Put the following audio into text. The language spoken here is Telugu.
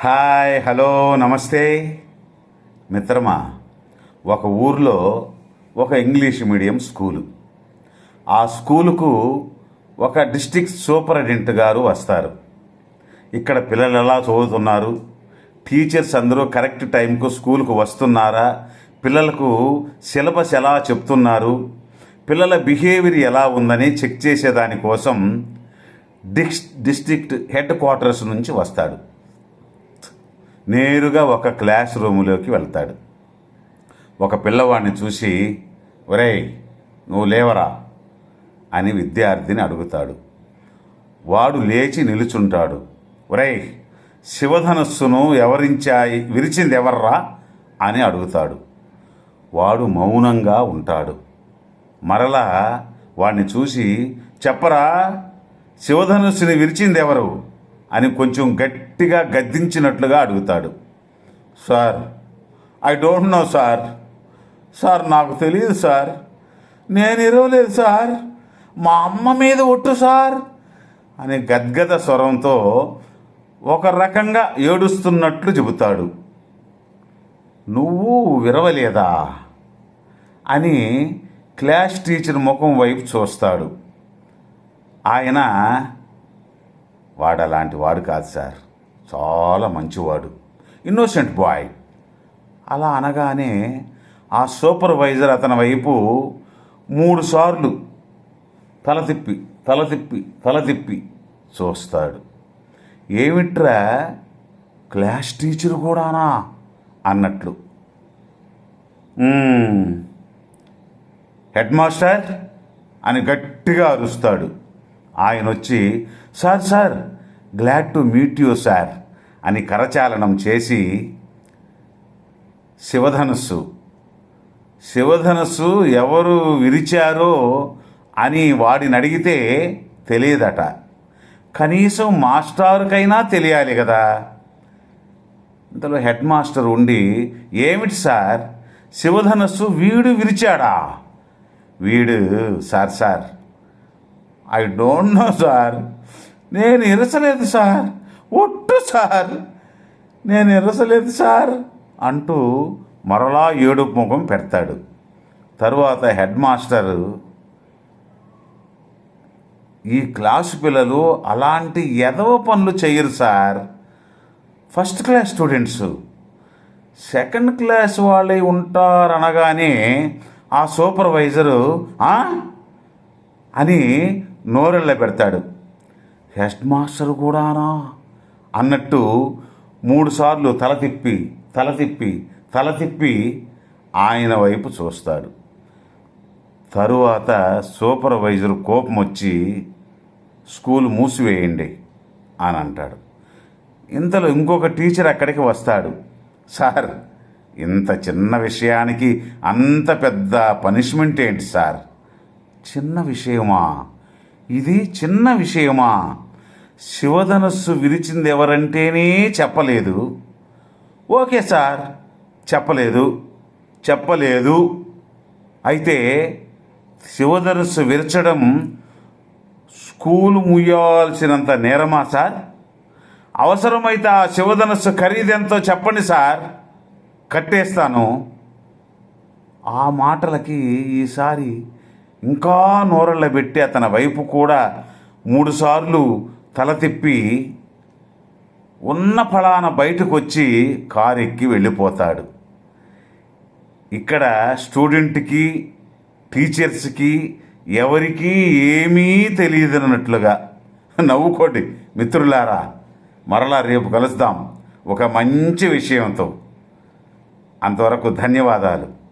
హాయ్ హలో నమస్తే. మిత్రమా ఒక ఊర్లో ఒక ఇంగ్లీష్ మీడియం స్కూలు. ఆ స్కూలుకు ఒక డిస్టిక్ సూపరింటెండెంట్ గారు వస్తారు. ఇక్కడ పిల్లలు ఎలా చదువుతున్నారు? టీచర్స్ అందరూ కరెక్ట్ టైంకు స్కూల్కు వస్తున్నారా? పిల్లలకు సిలబస్ ఎలా చెప్తున్నారు? పిల్లల బిహేవియర్ ఎలా ఉందని చెక్ చేసేదానికోసం డిస్ డిస్ట్రిక్ట్ హెడ్ క్వార్టర్స్ నుంచి వస్తాడు. నేరుగా ఒక క్లాస్ రూములోకి వెళ్తాడు. ఒక పిల్లవాడిని చూసి ఒరేయ్ నువ్వు లేవరా? అని విద్యార్థిని అడుగుతాడు. వాడు లేచి నిలుచుంటాడు. ఒరేయ్ శివధనస్సును ఎవరించాయి? విరిచింది ఎవర్రా అని అడుగుతాడు. వాడు మౌనంగా ఉంటాడు. మరలా వాడిని చూసి చెప్పరా శివధనుస్సుని విరిచింది ఎవరు అని కొంచెం గట్టిగా గద్దించినట్లుగా అడుగుతాడు. Sir I don't know sir. Sir నాకు తెలియదు సార్. నేను ఇరవలేదు సార్. మా అమ్మ మీద ఒట్టు సార్. అని గద్గద స్వరంతో ఒక రకంగా ఏడుస్తున్నట్లు చెబుతాడు. నువ్వు విరవలేదా? అని క్లాస్ టీచర్ ముఖం వైపు చూస్తాడు. ఆయన వాడు అలాంటి వాడు కాదు సార్. చాలా మంచివాడు. ఇన్నోసెంట్ బాయ్ అలా అనగానే ఆ సూపర్వైజర్ అతని వైపు మూడు సార్లు తల తిప్పి తల తిప్పి తల తిప్పి చూస్తాడు. ఏమిట్రా? క్లాస్ టీచర్ కూడానా? అన్నట్లు. హెడ్ మాస్టర్ అని గట్టిగా అరుస్తాడు. ఆయన వచ్చి sir sir glad to meet you sir అని కరచాలనం చేసి శివధనస్సు శివధనస్సు ఎవరు విరిచారో అని వాడిని అడిగితే తెలియదట. కనీసం మాస్టారుకైనా తెలియాలి కదా. ఇంతలో హెడ్ మాస్టర్ ఉండి ఏమిటి సార్? శివధనస్సు వీడు విరిచాడా? వీడు sir sir I don't know sir నేను ఇరసలేదు సార్ ఒట్టు సార్ నేను ఇరసలేదు సార్ అంటూ మరలా ఏడుపు ముఖం పెడతాడు. తరువాత హెడ్ మాస్టరు ఈ క్లాసు పిల్లలు అలాంటి ఎదవ పనులు చేయరు sir first class students. Second class వాళ్ళే ఉంటారనగానే ఆ సూపర్వైజరు అని నోరెళ్ళ పెడతాడు. హెడ్ మాస్టర్ కూడానా? అన్నట్టు మూడుసార్లు తల తిప్పి తల తిప్పి తల తిప్పి ఆయన వైపు చూస్తాడు. తరువాత సూపర్వైజర్ కోపం వచ్చి స్కూల్ మూసివేయండి అని అంటాడు. ఇంతలో ఇంకొక టీచర్ అక్కడికి వస్తాడు. సార్ ఇంత చిన్న విషయానికి అంత పెద్ద పనిష్మెంట్ ఏంటి సార్? చిన్న విషయమా? ఇది చిన్న విషయమా? శివధనస్సు విరిచింది ఎవరంటేనే చెప్పలేదు. ఓకే సార్ చెప్పలేదు చెప్పలేదు. అయితే శివధనస్సు విరచడం స్కూలు ముయ్యాల్సినంత నేరమా సార్? అవసరమైతే ఆ శివధనస్సు ఖరీదెంతో చెప్పండి సార్. కట్టేస్తాను. ఆ మాటలకి ఈసారి ఇంకా నోరళ్ళ పెట్టి అతని వైపు కూడా మూడుసార్లు తల తిప్పి ఉన్న ఫలాన బయటకు వచ్చి కారు ఎక్కి వెళ్ళిపోతాడు. ఇక్కడ స్టూడెంట్కి టీచర్స్కి ఎవరికీ ఏమీ తెలియదన్నట్లుగా. నవ్వుకోండి మిత్రులారా మరలా రేపు కలుద్దాం. ఒక మంచి విషయంతో. అంతవరకు ధన్యవాదాలు.